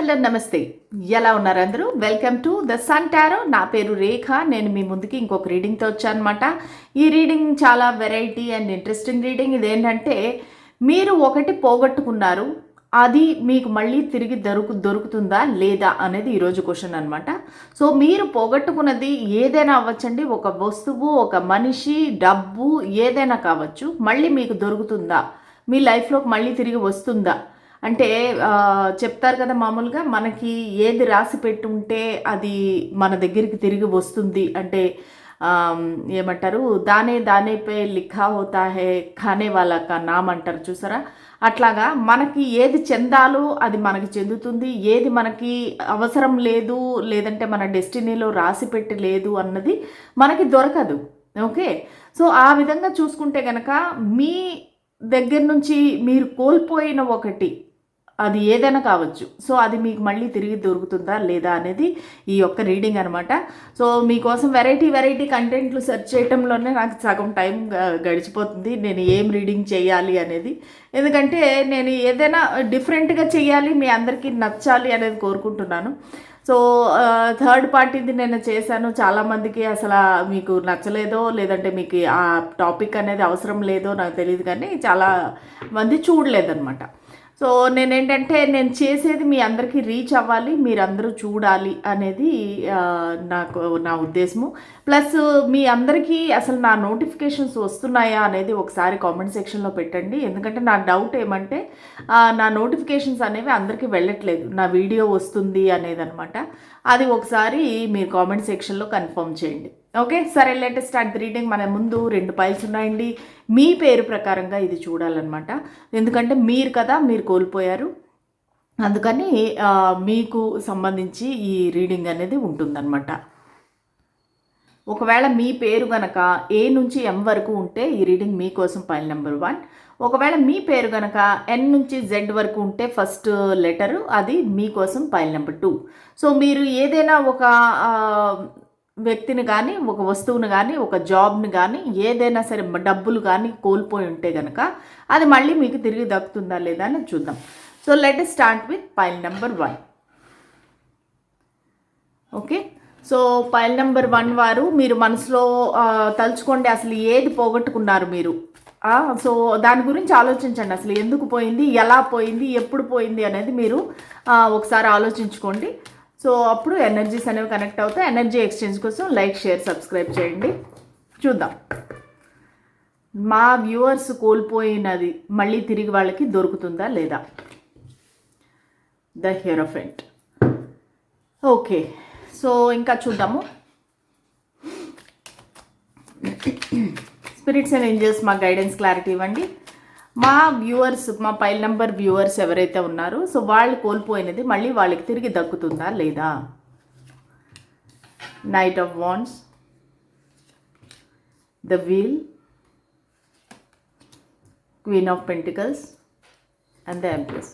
Hello నమస్తే. ఎలా ఉన్నారు అందరూ? Welcome to the sun tarot నా పేరు రేఖ. నేను మీ ముందుకి ఇంకొక రీడింగ్తో వచ్చానమాట. ఈ రీడింగ్ చాలా వెరైటీ అండ్ ఇంట్రెస్టింగ్ రీడింగ్ ఇదేంటంటే మీరు ఒకటి పోగొట్టుకున్నారు. అది మీకు మళ్ళీ తిరిగి దొరుకు దొరుకుతుందా లేదా అనేది ఈరోజు క్వశ్చన్ అనమాట సో మీరు పోగొట్టుకున్నది ఏదైనా అవ్వచ్చండి. ఒక వస్తువు ఒక మనిషి డబ్బు ఏదైనా కావచ్చు. మళ్ళీ మీకు దొరుకుతుందా? మీ లైఫ్లోకి మళ్ళీ తిరిగి వస్తుందా? అంటే చెప్తారు కదా మామూలుగా మనకి ఏది రాసి పెట్టుంటే అది మన దగ్గరికి తిరిగి వస్తుంది. అంటే ఏమంటారు? దానే దానేపై లిఖా హోతా హే ఖానే వాళ్ళ కా నామ్ అంటారు చూసారా? అట్లాగా మనకి ఏది చెందాలో అది మనకి చెందుతుంది. ఏది మనకి అవసరం లేదు లేదంటే మన డెస్టినీలో రాసి పెట్టి లేదు అన్నది మనకి దొరకదు. ఓకే? సో ఆ విధంగా చూసుకుంటే కనుక మీ దగ్గర నుంచి మీరు కోల్పోయిన ఒకటి అది ఏదైనా కావచ్చు. సో అది మీకు మళ్ళీ తిరిగి దొరుకుతుందా లేదా అనేది ఈ యొక్క రీడింగ్ అనమాట సో మీకోసం వెరైటీ వెరైటీ కంటెంట్లు సెర్చ్ చేయడంలోనే నాకు సగం టైం గడిచిపోతుంది. నేను ఏం రీడింగ్ చేయాలి అనేది. ఎందుకంటే నేను ఏదైనా డిఫరెంట్గా చేయాలి మీ అందరికీ నచ్చాలి అనేది కోరుకుంటున్నాను. సో థర్డ్ పార్టీది నేను చేశాను. చాలామందికి అసలు మీకు నచ్చలేదో లేదంటే మీకు ఆ టాపిక్ అనేది అవసరం లేదో నాకు తెలియదు కానీ చాలా మంది చూడలేదన్నమాట. సో నేనేంటంటే నేను చేసేది మీ అందరికీ రీచ్ అవ్వాలి మీరందరూ చూడాలి అనేది నాకు నా ఉద్దేశము. ప్లస్ మీ అందరికీ అసలు నా నోటిఫికేషన్స్ వస్తున్నాయా అనేది ఒకసారి కామెంట్ సెక్షన్లో పెట్టండి. ఎందుకంటే నా డౌట్ ఏమంటే నా నోటిఫికేషన్స్ అనేవి అందరికీ వెళ్ళట్లేదు. నా వీడియో వస్తుంది అనేది అనమాట అది ఒకసారి మీరు కామెంట్ సెక్షన్లో కన్ఫర్మ్ చేయండి. ఓకే సరే లేటెస్ట్ స్టార్ట్ రీడింగ్ మన ముందు రెండు పైల్స్ ఉన్నాయండి. మీ పేరు ప్రకారంగా ఇది చూడాలన్నమాట. ఎందుకంటే మీరు కదా మీరు కోల్పోయారు. అందుకని మీకు సంబంధించి ఈ రీడింగ్ అనేది ఉంటుందన్నమాట. ఒకవేళ మీ పేరు గనక ఏ నుంచి ఎం వరకు ఉంటే ఈ రీడింగ్ మీకోసం పైల్ నెంబర్ వన్ ఒకవేళ మీ పేరు గనక ఎన్ నుంచి జెడ్ వరకు ఉంటే ఫస్ట్ లెటరు అది మీకోసం పైల్ నెంబర్ టూ సో మీరు ఏదైనా ఒక వ్యక్తిని కానీ ఒక వస్తువుని కానీ ఒక జాబ్ని కానీ ఏదైనా సరే డబ్బులు కానీ కోల్పోయి ఉంటే కనుక అది మళ్ళీ మీకు తిరిగి దక్కుతుందా లేదా అని చూద్దాం. So let start with pile number one okay so pile number one వారు మీరు మనసులో తలుచుకోండి అసలు ఏది పోగొట్టుకున్నారు మీరు? సో దాని గురించి ఆలోచించండి అసలు ఎందుకు పోయింది ఎలా పోయింది ఎప్పుడు పోయింది అనేది మీరు ఒకసారి ఆలోచించుకోండి. సో అప్పుడు ఎనర్జీస్ అనేవి కనెక్ట్ అవుతాయి. ఎనర్జీ ఎక్స్చేంజ్ కోసం లైక్ షేర్ సబ్స్క్రైబ్ చేయండి. చూద్దాం. మా వ్యూవర్స్ కోల్పోయినది మళ్ళీ తిరిగి వాళ్ళకి దొరుకుతుందా లేదా? ద హెరోఫెంట్ ఓకే సో ఇంకా చూద్దాము. స్పిరిట్స్ అండ్ ఏంజల్స్ మా గైడెన్స్ క్లారిటీ ఇవ్వండి. మా వ్యూవర్స్ మా పైల్ నెంబర్ వ్యూవర్స్ ఎవరైతే ఉన్నారో సో వాళ్ళు కోల్పోయినది మళ్ళీ వాళ్ళకి తిరిగి దక్కుతుందా లేదా? Knight of wands the wheel queen of pentacles and the empress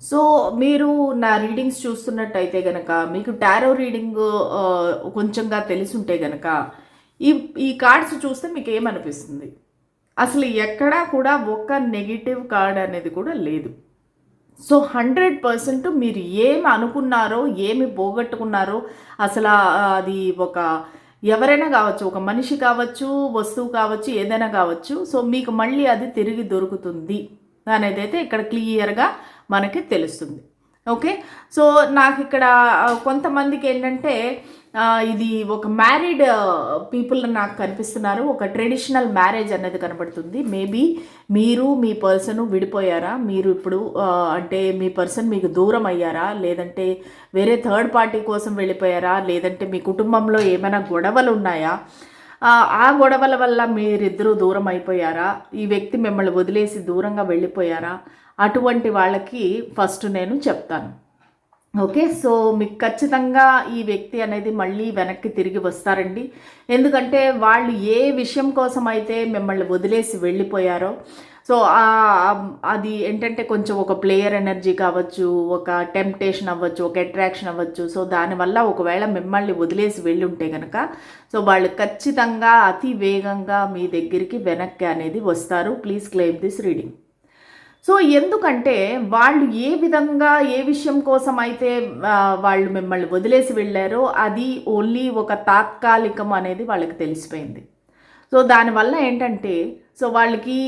so మీరు నా రీడింగ్స్ చూస్తున్నట్టయితే గనక మీకు టారో రీడింగ్ uh, కొంచెంగా తెలిసి ఉంటే గనక ఈ ఈ కార్డ్స్ చూస్తే మీకు ఏమనిపిస్తుంది? అసలు ఎక్కడా కూడా ఒక్క నెగిటివ్ కార్డ్ అనేది కూడా లేదు. సో హండ్రెడ్ పర్సెంట్ మీరు ఏమి అనుకున్నారో ఏమి పోగొట్టుకున్నారో అసలు అది ఒక ఎవరైనా కావచ్చు ఒక మనిషి కావచ్చు వస్తువు కావచ్చు ఏదైనా కావచ్చు సో మీకు మళ్ళీ అది తిరిగి దొరుకుతుంది అనేది అయితే ఇక్కడ క్లియర్గా మనకి తెలుస్తుంది. ఓకే సో నాకు ఇక్కడ కొంతమందికి ఏంటంటే ఇది ఒక మ్యారీడ్ పీపుల్ నాకు కనిపిస్తున్నారు. ఒక ట్రెడిషనల్ మ్యారేజ్ అనేది కనబడుతుంది. మేబీ మీరు మీ పర్సన్ విడిపోయారా? మీరు ఇప్పుడు అంటే మీ పర్సన్ మీకు దూరం అయ్యారా? లేదంటే వేరే థర్డ్ పార్టీ కోసం వెళ్ళిపోయారా? లేదంటే మీ కుటుంబంలో ఏమైనా గొడవలు ఉన్నాయా? ఆ గొడవల వల్ల మీరిద్దరూ దూరం అయిపోయారా? ఈ వ్యక్తి మిమ్మల్ని వదిలేసి దూరంగా వెళ్ళిపోయారా? అటువంటి వాళ్ళకి ఫస్ట్ నేను చెప్తాను. ఓకే సో మీకు ఖచ్చితంగా ఈ వ్యక్తి అనేది మళ్ళీ వెనక్కి తిరిగి వస్తారండి. ఎందుకంటే వాళ్ళు ఏ విషయం కోసం అయితే మిమ్మల్ని వదిలేసి వెళ్ళిపోయారో సో అది ఏంటంటే కొంచెం ఒక ప్లేయర్ ఎనర్జీ కావచ్చు ఒక టెంప్టేషన్ అవ్వచ్చు ఒక అట్రాక్షన్ అవ్వచ్చు. సో దానివల్ల ఒకవేళ మిమ్మల్ని వదిలేసి వెళ్ళి ఉంటే కనుక సో వాళ్ళు ఖచ్చితంగా అతి వేగంగా మీ దగ్గరికి వెనక్కి అనేది వస్తారు. Please claim this reading. So ఎందుకంటే వాళ్ళు ఏ విధంగా ఏ విషయం కోసం అయితే వాళ్ళు మిమ్మల్ని వదిలేసి వెళ్ళారో అది ఓన్లీ ఒక తాత్కాలికం అనేది వాళ్ళకి తెలిసిపోయింది. సో దానివల్ల ఏంటంటే సో వాళ్ళకి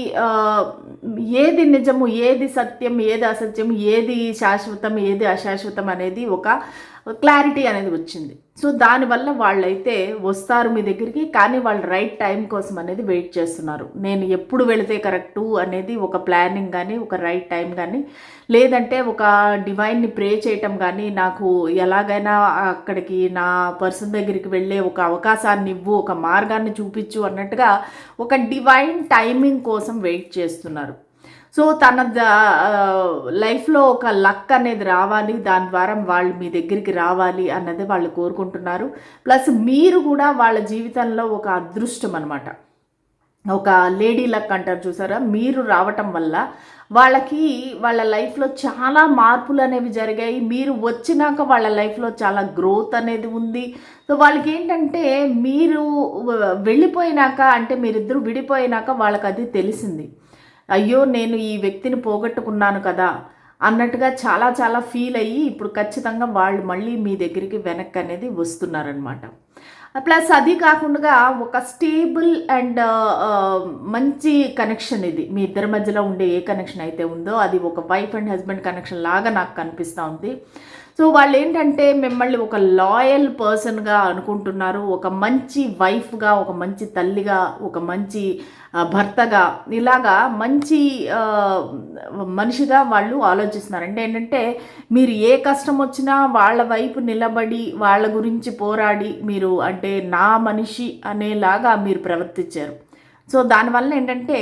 ఏది నిజము ఏది సత్యం ఏది అసత్యం ఏది శాశ్వతం ఏది అశాశ్వతం అనేది ఒక క్లారిటీ అనేది వచ్చింది. సో దానివల్ల వాళ్ళైతే వస్తారు మీ దగ్గరికి కానీ వాళ్ళు రైట్ టైం కోసం అనేది వెయిట్ చేస్తున్నారు. నేను ఎప్పుడు వెళితే కరెక్టు అనేది ఒక ప్లానింగ్ కానీ ఒక రైట్ టైం కానీ లేదంటే ఒక డివైన్ని ప్రే చేయటం కానీ నాకు ఎలాగైనా అక్కడికి నా పర్సన్ దగ్గరికి వెళ్ళే ఒక అవకాశాన్ని ఇవ్వు ఒక మార్గాన్ని చూపించు అన్నట్టుగా ఒక డివైన్ టైమింగ్ కోసం వెయిట్ చేస్తున్నారు. సో తన లైఫ్లో ఒక లక్ అనేది రావాలి దాని ద్వారా వాళ్ళు మీ దగ్గరికి రావాలి అన్నది వాళ్ళు కోరుకుంటున్నారు. ప్లస్ మీరు కూడా వాళ్ళ జీవితంలో ఒక అదృష్టం అనమాట ఒక లేడీ లక్ అంటారు చూసారా? మీరు రావటం వల్ల వాళ్ళకి వాళ్ళ లైఫ్లో చాలా మార్పులు అనేవి జరిగాయి. మీరు వచ్చినాక వాళ్ళ లైఫ్లో చాలా గ్రోత్ అనేది ఉంది. సో వాళ్ళకి ఏంటంటే మీరు వెళ్ళిపోయినాక అంటే మీరిద్దరు విడిపోయినాక వాళ్ళకి అది తెలిసింది. అయ్యో నేను ఈ వ్యక్తిని పోగొట్టుకున్నాను కదా అన్నట్టుగా చాలా చాలా ఫీల్ అయ్యి ఇప్పుడు ఖచ్చితంగా వాళ్ళు మళ్ళీ మీ దగ్గరికి వెనక్కి అనేది వస్తున్నారనమాట ప్లస్ అది కాకుండా ఒక స్టేబుల్ అండ్ మంచి కనెక్షన్ ఇది. మీ ఇద్దరి మధ్యలో ఉండే ఏ కనెక్షన్ అయితే ఉందో అది ఒక వైఫ్ అండ్ హస్బెండ్ కనెక్షన్ లాగా నాకు కనిపిస్తూ ఉంది. సో వాళ్ళు ఏంటంటే మిమ్మల్ని ఒక లాయల్ పర్సన్గా అనుకుంటున్నారు ఒక మంచి వైఫ్గా ఒక మంచి తల్లిగా ఒక మంచి భర్తగా ఇలాగా మంచి మనిషిగా వాళ్ళు ఆలోచిస్తున్నారు. అంటే ఏంటంటే మీరు ఏ కష్టం వచ్చినా వాళ్ళ వైపు నిలబడి వాళ్ళ గురించి పోరాడి మీరు అంటే నా మనిషి అనేలాగా మీరు ప్రవర్తించారు. సో దానివల్ల ఏంటంటే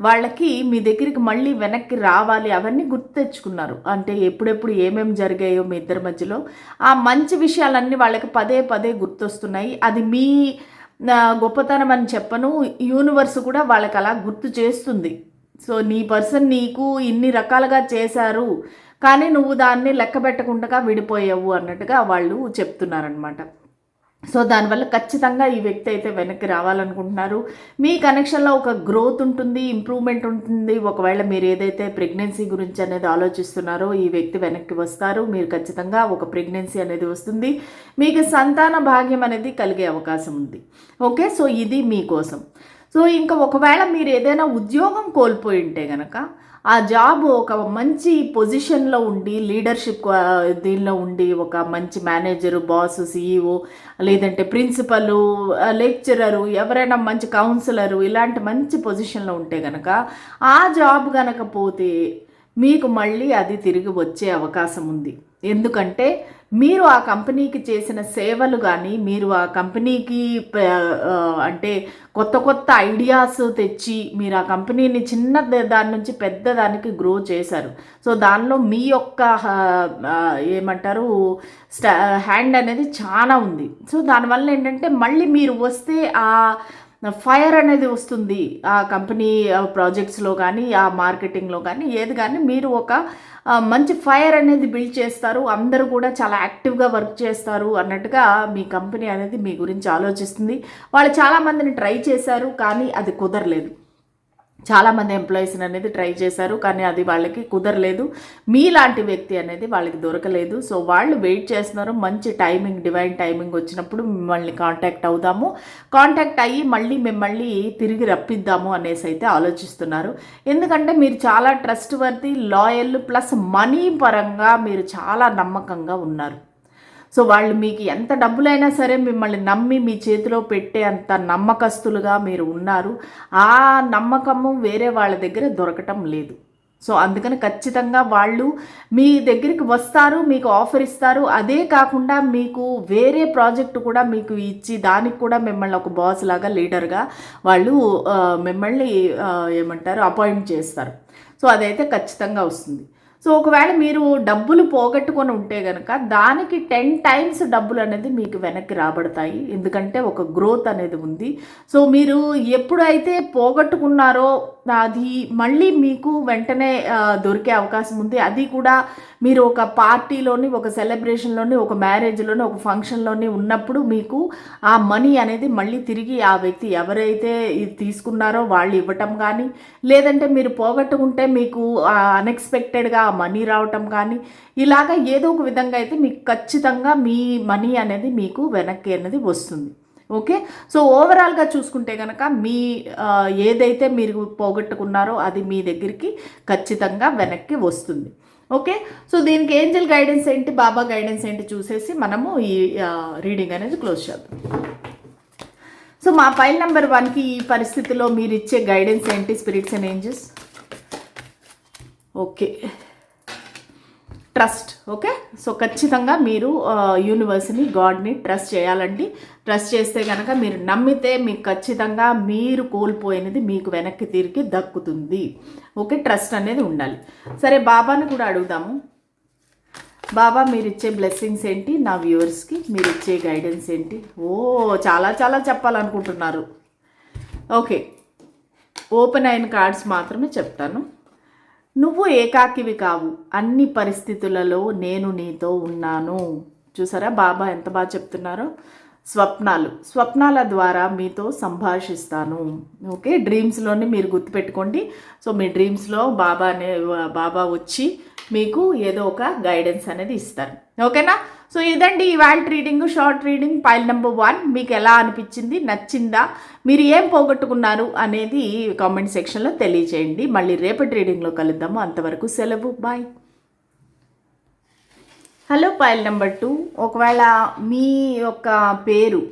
వాళ్ళకి మీ దగ్గరికి మళ్ళీ వెనక్కి రావాలి అవన్నీ గుర్తు తెచ్చుకున్నారు. అంటే ఎప్పుడెప్పుడు ఏమేమి జరిగాయో మీ ఇద్దరి మధ్యలో. ఆ మంచి విషయాలన్నీ వాళ్ళకి పదే పదే గుర్తొస్తున్నాయి. అది మీ గొప్పతనం అని చెప్పను. యూనివర్స్ కూడా వాళ్ళకి అలా గుర్తు చేస్తుంది. సో నీ పర్సన్ నీకు ఇన్ని రకాలుగా చేశారు కానీ నువ్వు దాన్ని లెక్క పెట్టకుండా విడిపోయావు అన్నట్టుగా వాళ్ళు చెప్తున్నారనమాట సో దానివల్ల ఖచ్చితంగా ఈ వ్యక్తి అయితే వెనక్కి రావాలనుకుంటున్నారు. మీ కనెక్షన్లో ఒక గ్రోత్ ఉంటుంది ఇంప్రూవ్మెంట్ ఉంటుంది. ఒకవేళ మీరు ఏదైతే ప్రెగ్నెన్సీ గురించి అనేది ఆలోచిస్తున్నారో ఈ వ్యక్తి వెనక్కి వస్తారు. మీరు ఖచ్చితంగా ఒక ప్రెగ్నెన్సీ అనేది వస్తుంది. మీకు సంతాన భాగ్యం అనేది కలిగే అవకాశం ఉంది. ఓకే? సో ఇది మీకోసం. సో ఇంకా ఒకవేళ మీరు ఏదైనా ఉద్యోగం కోల్పోయి ఉంటే కనుక ఆ జాబ్ ఒక మంచి పొజిషన్లో ఉండి లీడర్షిప్ దీనిలో ఉండి ఒక మంచి మేనేజరు బాస్ సీఈఓ లేదంటే ప్రిన్సిపలు లెక్చరరు ఎవరైనా మంచి కౌన్సిలరు ఇలాంటి మంచి పొజిషన్లో ఉంటే కనుక ఆ జాబ్ కనుక పోతే మీకు మళ్ళీ అది తిరిగి వచ్చే అవకాశం ఉంది. ఎందుకంటే మీరు ఆ కంపెనీకి చేసిన సేవలు కానీ మీరు ఆ కంపెనీకి అంటే కొత్త కొత్త ఐడియాస్ తెచ్చి మీరు ఆ కంపెనీని చిన్న దాని నుంచి పెద్ద దానికి గ్రో చేశారు. సో దానిలో మీ యొక్క ఏమంటారు స్టా హ్యాండ్ అనేది చాలా ఉంది. సో దానివల్ల ఏంటంటే మళ్ళీ మీరు వస్తే ఆ ఫైర్ అనేది వస్తుంది ఆ కంపెనీ ప్రాజెక్ట్స్లో కానీ ఆ మార్కెటింగ్లో కానీ ఏది కానీ మీరు ఒక మంచి ఫైర్ అనేది బిల్డ్ చేస్తారు. అందరూ కూడా చాలా యాక్టివ్గా వర్క్ చేస్తారు అన్నట్టుగా మీ కంపెనీ అనేది మీ గురించి ఆలోచిస్తుంది. వాళ్ళు చాలామందిని ట్రై చేశారు కానీ అది కుదరలేదు. చాలామంది ఎంప్లాయీస్ని అనేది ట్రై చేశారు కానీ అది వాళ్ళకి కుదరలేదు. మీలాంటి వ్యక్తి అనేది వాళ్ళకి దొరకలేదు. సో వాళ్ళు వెయిట్ చేస్తున్నారు. మంచి టైమింగ్ డివైన్ టైమింగ్ వచ్చినప్పుడు మిమ్మల్ని కాంటాక్ట్ అవుదాము. కాంటాక్ట్ అయ్యి మళ్ళీ మిమ్మల్ని తిరిగి రప్పిద్దాము అనేసి అయితే ఆలోచిస్తున్నారు. ఎందుకంటే మీరు చాలా trustworthy loyal plus money పరంగా మీరు చాలా నమ్మకంగా ఉన్నారు. సో వాళ్ళు మీకు ఎంత డబ్బులైనా సరే మిమ్మల్ని నమ్మి మీ చేతిలో పెట్టే అంత నమ్మకస్తులుగా మీరు ఉన్నారు. ఆ నమ్మకము వేరే వాళ్ళ దగ్గర దొరకటం లేదు. సో అందుకని ఖచ్చితంగా వాళ్ళు మీ దగ్గరికి వస్తారు మీకు ఆఫర్ ఇస్తారు. అదే కాకుండా మీకు వేరే ప్రాజెక్ట్ కూడా మీకు ఇచ్చి దానికి కూడా మిమ్మల్ని ఒక బాస్ లాగా లీడర్గా వాళ్ళు మిమ్మల్ని ఏమంటారు అపాయింట్ చేస్తారు. సో అదైతే ఖచ్చితంగా వస్తుంది. సో ఒకవేళ మీరు డబ్బులు పోగొట్టుకొని ఉంటే కనుక దానికి టెన్ టైమ్స్ డబ్బులు అనేది మీకు వెనక్కి రాబడతాయి. ఎందుకంటే ఒక గ్రోత్ అనేది ఉంది. సో మీరు ఎప్పుడైతే పోగొట్టుకున్నారో అది మళ్ళీ మీకు వెంటనే దొరికే అవకాశం ఉంది. అది కూడా మీరు ఒక పార్టీలోని ఒక సెలబ్రేషన్లోని ఒక మ్యారేజ్లోని ఒక ఫంక్షన్లోని ఉన్నప్పుడు మీకు ఆ మనీ అనేది మళ్ళీ తిరిగి ఆ వ్యక్తి ఎవరైతే తీసుకున్నారో వాళ్ళు ఇవ్వటం కానీ లేదంటే మీరు పోగొట్టుకుంటే మీకు అన్ఎక్స్పెక్టెడ్గా ఆ మనీ రావటం కానీ ఇలాగ ఏదో ఒక విధంగా అయితే మీకు ఖచ్చితంగా మీ మనీ అనేది మీకు వెనక్కి అనేది వస్తుంది. ఓకే? సో ఓవరాల్గా చూసుకుంటే కనుక మీ ఏదైతే మీరు పోగొట్టుకున్నారో అది మీ దగ్గరికి ఖచ్చితంగా వెనక్కి వస్తుంది. ఓకే? సో దీనికి ఏంజల్ గైడెన్స్ ఏంటి బాబా గైడెన్స్ ఏంటి చూసేసి మనము ఈ రీడింగ్ అనేది క్లోజ్ చేద్దాం. సో మా ఫైల్ నెంబర్ వన్కి ఈ పరిస్థితిలో మీరు ఇచ్చే గైడెన్స్ ఏంటి spirits and angels okay. Trust okay? So ఖచ్చితంగా మీరు యూనివర్స్ని గాడ్ని ట్రస్ట్ చేయాలండి. ట్రస్ట్ చేస్తే కనుక మీరు నమ్మితే మీకు ఖచ్చితంగా మీరు కోల్పోయినది మీకు వెనక్కి తిరిగి దక్కుతుంది. ఓకే? ట్రస్ట్ అనేది ఉండాలి. సరే బాబాని కూడా అడుగుదాము. బాబా మీరు ఇచ్చే బ్లెస్సింగ్స్ ఏంటి? నా వ్యూవర్స్కి మీరు ఇచ్చే గైడెన్స్ ఏంటి? ఓ చాలా చాలా చెప్పాలనుకుంటున్నారు. ఓకే. ఓపెన్ అయిన కార్డ్స్ మాత్రమే చెప్తాను. నువ్వు ఏకాకివి కావు. అన్ని పరిస్థితులలో నేను నీతో ఉన్నాను. చూసారా? బాబా ఎంత బాగా చెప్తున్నారో? స్వప్నాలు. స్వప్నాల ద్వారా మీతో సంభాషిస్తాను. ఓకే? డ్రీమ్స్లోనే మీరు గుర్తుపెట్టుకోండి. సో మీ డ్రీమ్స్లో బాబా అనే బాబా వచ్చి మీకు ఏదో ఒక గైడెన్స్ అనేది ఇస్తారు. ఓకేనా? సో ఇదండి ఇవాళ reading short reading pile number one మీకు ఎలా అనిపించింది? నచ్చిందా? మీరు ఏం పోగొట్టుకున్నారు? అనేది కామెంట్ సెక్షన్లో తెలియజేయండి మళ్ళీ రేపటి రీడింగ్లో కలుద్దాము. అంతవరకు సెలవు. Bye hello pile number two ఒకవేళ మీ యొక్క పేరు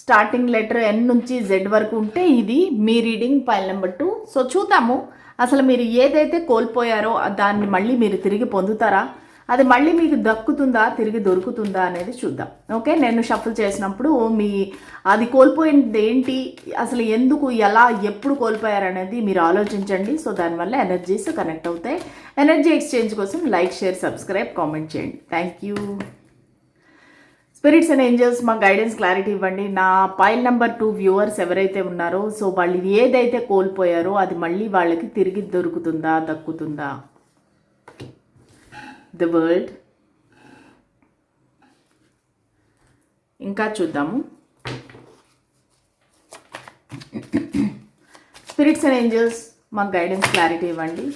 స్టార్టింగ్ లెటర్ ఎన్ నుంచి జెడ్ వరకు ఉంటే ఇది మీ reading pile number two so చూద్దాము. అసలు మీరు ఏదైతే కోల్పోయారో దాన్ని మళ్ళీ మీరు తిరిగి పొందుతారా? అది మళ్ళీ మీకు దక్కుతుందా తిరిగి దొరుకుతుందా అనేది చూద్దాం. ఓకే? నేను షఫుల్ చేసినప్పుడు మీ అది కోల్పోయింది ఏంటి? అసలు ఎందుకు ఎలా ఎప్పుడు కోల్పోయారనేది మీరు ఆలోచించండి. సో దానివల్ల ఎనర్జీస్ కనెక్ట్ అవుతాయి. ఎనర్జీ ఎక్స్చేంజ్ కోసం లైక్ షేర్ సబ్స్క్రైబ్ కామెంట్ చేయండి. Thank you spirits and angels మా గైడెన్స్ క్లారిటీ ఇవ్వండి. నా పైల్ నెంబర్ టూ వ్యూవర్స్ ఎవరైతే ఉన్నారో సో వాళ్ళు ఏదైతే కోల్పోయారో అది మళ్ళీ వాళ్ళకి తిరిగి దొరుకుతుందా దక్కుతుందా? ద వరల్డ్ ఇంకా చూద్దాము. స్పిరిట్స్ అండ్ ఏంజల్స్ మాకు గైడెన్స్ క్లారిటీ ఇవ్వండి.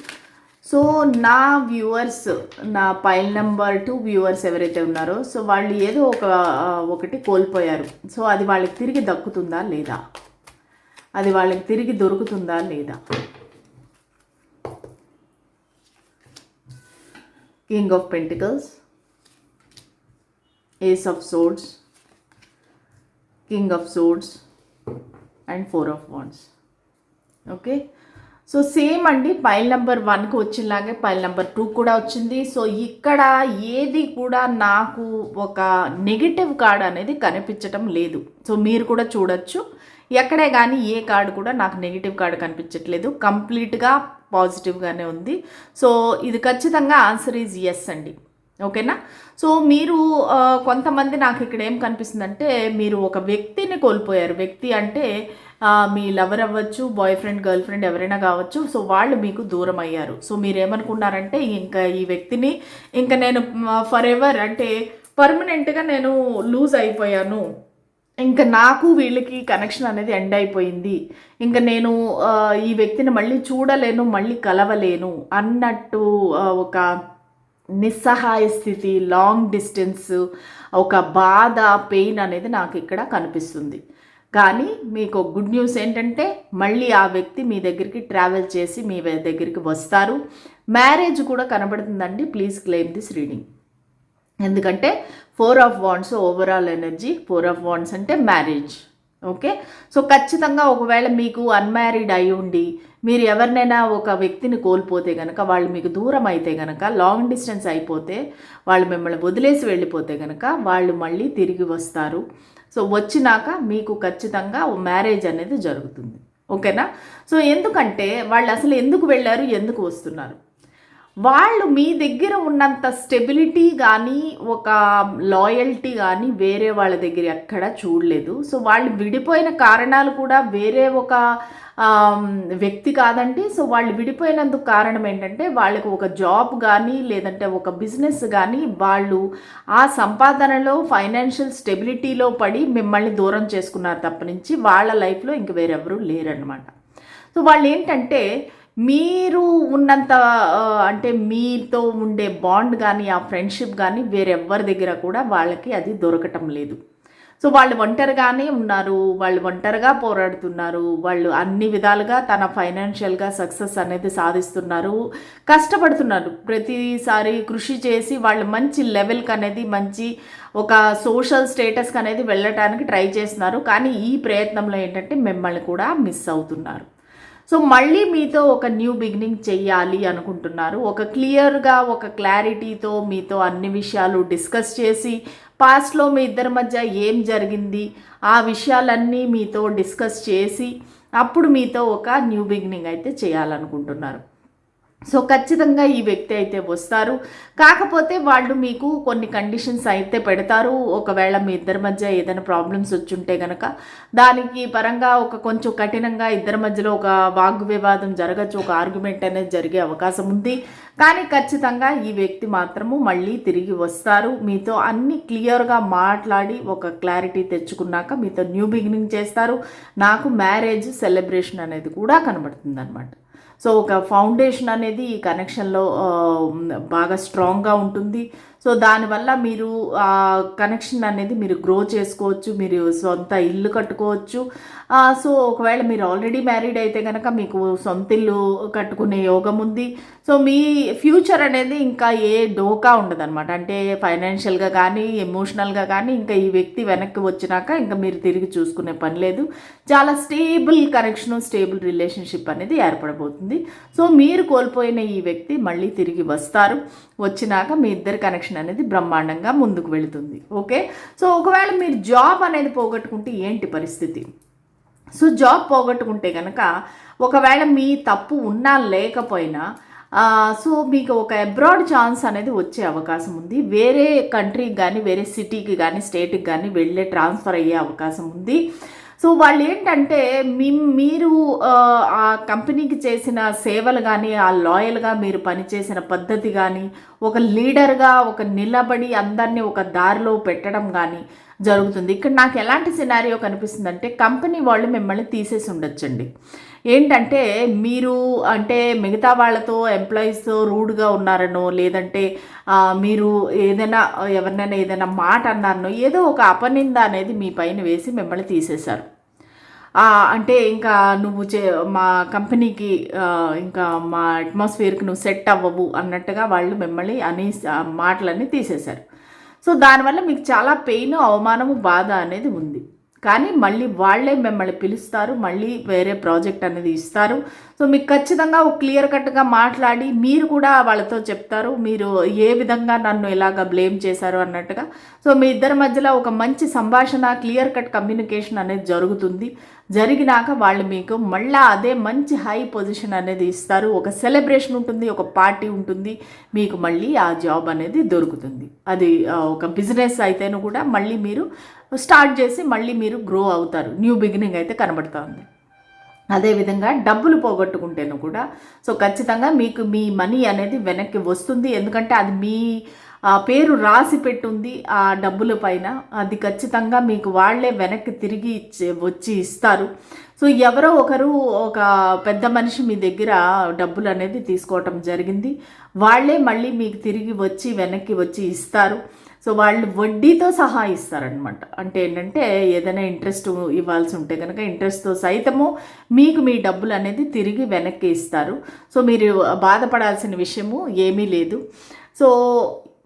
సో నా వ్యూవర్స్ నా పైల్ నెంబర్ టూ వ్యూవర్స్ ఎవరైతే ఉన్నారో సో వాళ్ళు ఏదో ఒక ఒకటి కోల్పోయారు. సో అది వాళ్ళకి తిరిగి దక్కుతుందా లేదా? అది వాళ్ళకి తిరిగి దొరుకుతుందా లేదా? King of pentacles ace of swords king of swords and four of wands okay so same అండి పైల్ నెంబర్ వన్కి వచ్చినలాగే పైల్ నెంబర్ టూ కూడా వచ్చింది. సో ఇక్కడ ఏది కూడా నాకు ఒక నెగిటివ్ కార్డ్ అనేది కనిపించటం లేదు. సో మీరు కూడా చూడొచ్చు. ఎక్కడే కానీ ఏ కార్డు కూడా నాకు నెగిటివ్ కార్డు కనిపించట్లేదు. కంప్లీట్గా పాజిటివ్గానే ఉంది. సో ఇది ఖచ్చితంగా ఆన్సర్ ఈజ్ ఎస్ అండి. ఓకేనా? సో మీరు కొంతమంది నాకు ఇక్కడ ఏం కనిపిస్తుందంటే మీరు ఒక వ్యక్తిని కోల్పోయారు. వ్యక్తి అంటే మీ లవర్ అవ్వచ్చు బాయ్ ఫ్రెండ్ గర్ల్ ఫ్రెండ్ ఎవరైనా కావచ్చు సో వాళ్ళు మీకు దూరం అయ్యారు. సో మీరు ఏమనుకున్నారంటే ఇంకా ఈ వ్యక్తిని ఇంకా నేను ఫర్ ఎవర్ అంటే పర్మనెంట్గా నేను లూజ్ అయిపోయాను. ఇంకా నాకు వీళ్ళకి కనెక్షన్ అనేది ఎండ్ అయిపోయింది. ఇంకా నేను ఈ వ్యక్తిని మళ్ళీ చూడలేను మళ్ళీ కలవలేను అన్నట్టు ఒక నిస్సహాయ స్థితి లాంగ్ డిస్టెన్స్ ఒక బాధ పెయిన్ అనేది నాకు ఇక్కడ కనిపిస్తుంది. కానీ మీకు గుడ్ న్యూస్ ఏంటంటే మళ్ళీ ఆ వ్యక్తి మీ దగ్గరికి ట్రావెల్ చేసి మీ దగ్గరికి వస్తారు. మ్యారేజ్ కూడా కనబడుతుందండి. ప్లీజ్ క్లెయిమ్ దిస్ రీడింగ్ ఎందుకంటే four of wands overall energy four of wands అంటే మ్యారేజ్ ఓకే సో ఖచ్చితంగా ఒకవేళ మీకు అన్మ్యారీడ్ అయి ఉండి మీరు ఎవరినైనా ఒక వ్యక్తిని కోల్పోతే కనుక వాళ్ళు మీకు దూరం అయితే కనుక లాంగ్ డిస్టెన్స్ అయిపోతే వాళ్ళు మిమ్మల్ని వదిలేసి వెళ్ళిపోతే కనుక వాళ్ళు మళ్ళీ తిరిగి వస్తారు. సో వచ్చినాక మీకు ఖచ్చితంగా మ్యారేజ్ అనేది జరుగుతుంది. ఓకేనా? సో ఎందుకంటే వాళ్ళు అసలు ఎందుకు వెళ్ళారు ఎందుకు వస్తున్నారు? వాళ్ళు మీ దగ్గర ఉన్నంత స్టెబిలిటీ కానీ ఒక లాయల్టీ కానీ వేరే వాళ్ళ దగ్గర ఎక్కడ చూడలేదు. సో వాళ్ళు విడిపోయిన కారణాలు కూడా వేరే ఒక వ్యక్తి కాదండి. సో వాళ్ళు విడిపోయినందుకు కారణం ఏంటంటే వాళ్ళకి ఒక జాబ్ కానీ లేదంటే ఒక బిజినెస్ కానీ వాళ్ళు ఆ సంపాదనలో ఫైనాన్షియల్ స్టెబిలిటీలో పడి మిమ్మల్ని దూరం చేసుకున్నారు తప్పనించి వాళ్ళ లైఫ్లో ఇంక వేరెవరూ లేరనమాట సో వాళ్ళు ఏంటంటే మీరు ఉన్నంత అంటే మీతో ఉండే బాండ్ కానీ ఆ ఫ్రెండ్షిప్ కానీ వేరెవ్వరి దగ్గర కూడా వాళ్ళకి అది దొరకటం లేదు. సో వాళ్ళు ఒంటరిగానే ఉన్నారు వాళ్ళు ఒంటరిగా పోరాడుతున్నారు వాళ్ళు అన్ని విధాలుగా తన ఫైనాన్షియల్గా సక్సెస్ అనేది సాధిస్తున్నారు కష్టపడుతున్నారు. ప్రతిసారి కృషి చేసి వాళ్ళు మంచి లెవెల్కి అనేది మంచి ఒక సోషల్ స్టేటస్కి అనేది వెళ్ళటానికి ట్రై చేస్తున్నారు. కానీ ఈ ప్రయత్నంలో ఏంటంటే మిమ్మల్ని కూడా మిస్ అవుతున్నారు. సో మళ్ళీ మీతో ఒక న్యూ బిగినింగ్ చెయ్యాలి అనుకుంటున్నారు. ఒక క్లియర్గా ఒక క్లారిటీతో మీతో అన్ని విషయాలు డిస్కస్ చేసి పాస్ట్లో మీ ఇద్దరి మధ్య ఏం జరిగింది ఆ విషయాలన్నీ మీతో డిస్కస్ చేసి అప్పుడు మీతో ఒక న్యూ బిగినింగ్ అయితే చేయాలనుకుంటున్నారు. సో ఖచ్చితంగా ఈ వ్యక్తి అయితే వస్తారు. కాకపోతే వాళ్ళు మీకు కొన్ని కండిషన్స్ అయితే పెడతారు. ఒకవేళ మీ ఇద్దరి మధ్య ఏదైనా ప్రాబ్లమ్స్ వచ్చుంటే కనుక దానికి పరంగా ఒక కొంచెం కఠినంగా ఇద్దరి మధ్యలో ఒక వాగ్వివాదం జరగచ్చు ఒక ఆర్గ్యుమెంట్ అనేది జరిగే అవకాశం ఉంది. కానీ ఖచ్చితంగా ఈ వ్యక్తి మాత్రము మళ్ళీ తిరిగి వస్తారు. మీతో అన్ని క్లియర్గా మాట్లాడి ఒక క్లారిటీ తెచ్చుకున్నాక మీతో న్యూ బిగినింగ్ చేస్తారు. నాకు మ్యారేజ్ సెలబ్రేషన్ అనేది కూడా కనబడుతుంది అనమాట సో ఒక ఫౌండేషన్ అనేది ఈ కనెక్షన్లో బాగా స్ట్రాంగ్గా ఉంటుంది. సో దానివల్ల మీరు ఆ కనెక్షన్ అనేది మీరు గ్రో చేసుకోవచ్చు మీరు సొంత ఇల్లు కట్టుకోవచ్చు. సో ఒకవేళ మీరు ఆల్రెడీ మ్యారీడ్ అయితే కనుక మీకు సొంత ఇల్లు కట్టుకునే యోగం ఉంది. సో మీ ఫ్యూచర్ అనేది ఇంకా ఏ డోకా ఉండదన్నమాట. అంటే ఫైనాన్షియల్గా కానీ ఎమోషనల్గా కానీ ఇంకా ఈ వ్యక్తి వెనక్కి వచ్చినాక ఇంకా మీరు తిరిగి చూసుకునే పని లేదు. చాలా స్టేబుల్ కనెక్షన్ స్టేబుల్ రిలేషన్షిప్ అనేది ఏర్పడబోతుంది. సో మీరు కోల్పోయిన ఈ వ్యక్తి మళ్ళీ తిరిగి వస్తారు. వచ్చినాక మీ ఇద్దరు కనెక్షన్ అనేది బ్రహ్మాండంగా ముందుకు వెళుతుంది. ఓకే? సో ఒకవేళ మీరు జాబ్ అనేది పోగొట్టుకుంటే ఏంటి పరిస్థితి? సో జాబ్ పోగొట్టుకుంటే కనుక ఒకవేళ మీ తప్పు ఉన్నా లేకపోయినా సో మీకు ఒక అబ్రాడ్ ఛాన్స్ అనేది వచ్చే అవకాశం ఉంది. వేరే కంట్రీకి కానీ వేరే సిటీకి కానీ స్టేట్కి కానీ వెళ్ళే ట్రాన్స్ఫర్ అయ్యే అవకాశం ఉంది. సో వాళ్ళు ఏంటంటే మీ మీరు ఆ, కంపెనీకి చేసిన సేవలు కానీ ఆ లాయల్గా మీరు పనిచేసిన పద్ధతి కానీ ఒక లీడర్గా ఒక నిలబడి అందరినీ ఒక దారిలో పెట్టడం కానీ జరుగుతుంది. ఇక్కడ నాకు ఎలాంటి సినారియో కనిపిస్తుందంటే కంపెనీ వాళ్ళు మిమ్మల్ని తీసేసి ఉండొచ్చండి. ఏంటంటే మీరు అంటే మిగతా వాళ్ళతో ఎంప్లాయీస్తో రూడ్గా ఉన్నారనో లేదంటే మీరు ఏదైనా ఎవరినైనా ఏదైనా మాట అన్నారనో ఏదో ఒక అపనింద అనేది మీ పైన వేసి మిమ్మల్ని తీసేశారు. అంటే ఇంకా నువ్వు చే మా కంపెనీకి ఇంకా మా అట్మాస్ఫియర్కి నువ్వు సెట్ అవ్వవు అన్నట్టుగా వాళ్ళు మిమ్మల్ని అనే మాటలన్నీ తీసేశారు. సో దానివల్ల మీకు చాలా పెయిన్ అవమానము బాధ అనేది ఉంది. కానీ మళ్ళీ వాళ్ళే మిమ్మల్ని పిలుస్తారు మళ్ళీ వేరే ప్రాజెక్ట్ అనేది ఇస్తారు. సో మీకు ఖచ్చితంగా ఒక క్లియర్ కట్గా మాట్లాడి మీరు కూడా వాళ్ళతో చెప్తారు. మీరు ఏ విధంగా నన్ను ఇలాగ బ్లేమ్ చేశారు అన్నట్టుగా. సో మీ ఇద్దరి మధ్యలో ఒక మంచి సంభాషణ క్లియర్ కట్ కమ్యూనికేషన్ అనేది జరుగుతుంది. జరిగినాక వాళ్ళు మీకు మళ్ళీ అదే మంచి హై పొజిషన్ అనేది ఇస్తారు. ఒక సెలబ్రేషన్ ఉంటుంది ఒక పార్టీ ఉంటుంది. మీకు మళ్ళీ ఆ జాబ్ అనేది దొరుకుతుంది. అది ఒక బిజినెస్ అయితేను కూడా మళ్ళీ మీరు స్టార్ట్ చేసి మళ్ళీ మీరు గ్రో అవుతారు. న్యూ బిగినింగ్ అయితే కనబడుతుంది అదేవిధంగా డబ్బులు పోగొట్టుకుంటేను కూడా. సో ఖచ్చితంగా మీకు మీ మనీ అనేది వెనక్కి వస్తుంది. ఎందుకంటే అది మీ ఆ, పేరు రాసి పెట్టుంది ఆ డబ్బుల పైన. అది ఖచ్చితంగా మీకు వాళ్ళే వెనక్కి తిరిగి ఇచ్చే వచ్చి ఇస్తారు. సో ఎవరో ఒకరు ఒక పెద్ద మనిషి మీ దగ్గర డబ్బులు అనేది తీసుకోవటం జరిగింది. వాళ్ళే మళ్ళీ మీకు తిరిగి వచ్చి వెనక్కి వచ్చి ఇస్తారు. సో వాళ్ళు వడ్డీతో సహా ఇస్తారనమాట అంటే ఏంటంటే ఏదైనా ఇంట్రెస్ట్ ఇవ్వాల్సి ఉంటే కనుక ఇంట్రెస్ట్తో సైతము మీకు మీ డబ్బులు అనేది తిరిగి వెనక్కి ఇస్తారు. సో మీరు బాధపడాల్సిన విషయము ఏమీ లేదు. సో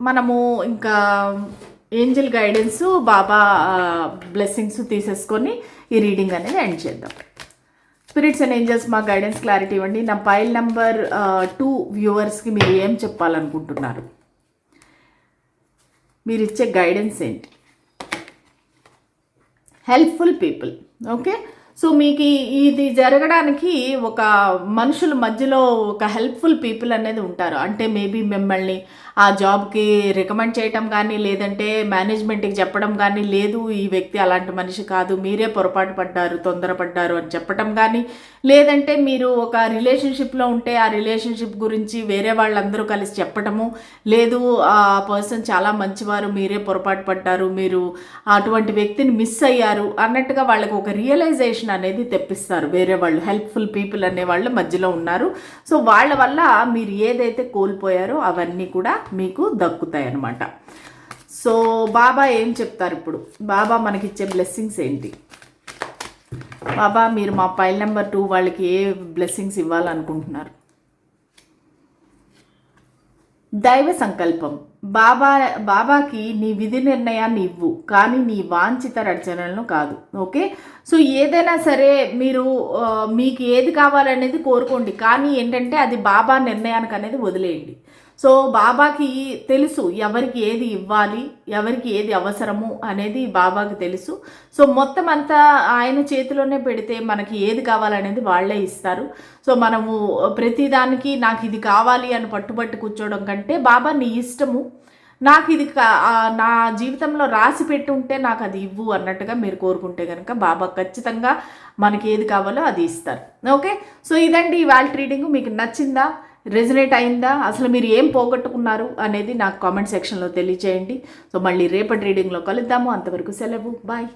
మనము ఇంకా ఏంజల్ గైడెన్స్ బాబా బ్లెస్సింగ్స్ తీసేసుకొని ఈ రీడింగ్ అనేది ఎండ్ చేద్దాం. స్పిరిట్స్ అండ్ ఏంజల్స్ మా గైడెన్స్ క్లారిటీ ఇవ్వండి. నా పైల్ నెంబర్ టూ వ్యూవర్స్కి మీరు ఏం చెప్పాలనుకుంటున్నారు? మీరు ఇచ్చే గైడెన్స్ ఏంటి? హెల్ప్ఫుల్ పీపుల్ ఓకే సో మీకు ఇది జరగడానికి ఒక మనుషుల మధ్యలో ఒక హెల్ప్ఫుల్ పీపుల్ అనేది ఉంటారు. అంటే మేబీ మిమ్మల్ని ఆ జాబ్కి రికమెండ్ చేయటం కానీ లేదంటే మేనేజ్మెంట్కి చెప్పడం కానీ లేదు ఈ వ్యక్తి అలాంటి మనిషి కాదు మీరే పొరపాటు పడ్డారు తొందరపడ్డారు అని చెప్పటం కానీ లేదంటే మీరు ఒక రిలేషన్షిప్లో ఉంటే ఆ రిలేషన్షిప్ గురించి వేరే వాళ్ళందరూ కలిసి చెప్పటము లేదు ఆ పర్సన్ చాలా మంచివారు మీరే పొరపాటు పడ్డారు మీరు అటువంటి వ్యక్తిని మిస్ అయ్యారు అన్నట్టుగా వాళ్ళకి ఒక రియలైజేషన్ అనేది తెప్పిస్తారు. వేరే వాళ్ళు హెల్ప్ఫుల్ పీపుల్ అనే వాళ్ళు మధ్యలో ఉన్నారు. సో వాళ్ళ వల్ల మీరు ఏదైతే కోల్పోయారో అవన్నీ కూడా మీకు దక్కుతాయి అన్నమాట సో బాబా ఏం చెప్తారు ఇప్పుడు? బాబా మనకిచ్చే బ్లెస్సింగ్స్ ఏంటి? బాబా మీరు మా ఫైల్ నెంబర్ టూ వాళ్ళకి ఏ బ్లెస్సింగ్స్ ఇవ్వాలనుకుంటున్నారు? దైవ సంకల్పం. బాబా బాబాకి నీ విధి నిర్ణయాన్ని ఇవ్వు కానీ నీ వాంఛిత రచనలను కాదు. ఓకే? సో ఏదైనా సరే మీరు మీకు ఏది కావాలనేది కోరుకోండి కానీ ఏంటంటే అది బాబా నిర్ణయానికి అనేది వదిలేయండి. సో బాబాకి తెలుసు ఎవరికి ఏది ఇవ్వాలి ఎవరికి ఏది అవసరము అనేది బాబాకి తెలుసు. సో మొత్తం అంతా ఆయన చేతిలోనే పెడితే మనకి ఏది కావాలనేది వాళ్ళే ఇస్తారు. సో మనము ప్రతిదానికి నాకు ఇది కావాలి అని పట్టుబట్టి కూర్చోవడం కంటే బాబా నీ ఇష్టము నాకు ఇది నా జీవితంలో రాసి పెట్టి ఉంటే నాకు అది ఇవ్వు అన్నట్టుగా మీరు కోరుకుంటే కనుక బాబా ఖచ్చితంగా మనకి ఏది కావాలో అది ఇస్తారు. ఓకే? సో ఇదండి ఇవాళ రీడింగ్. మీకు నచ్చిందా? రెజనేట్ అయిందా? అసలు మీరు ఏం పోగొట్టుకున్నారు అనేది నాకు కామెంట్ సెక్షన్లో తెలియచేయండి. సో మళ్ళీ రేపటి రీడింగ్లో కలుద్దాము. అంతవరకు సెలవు. బాయ్.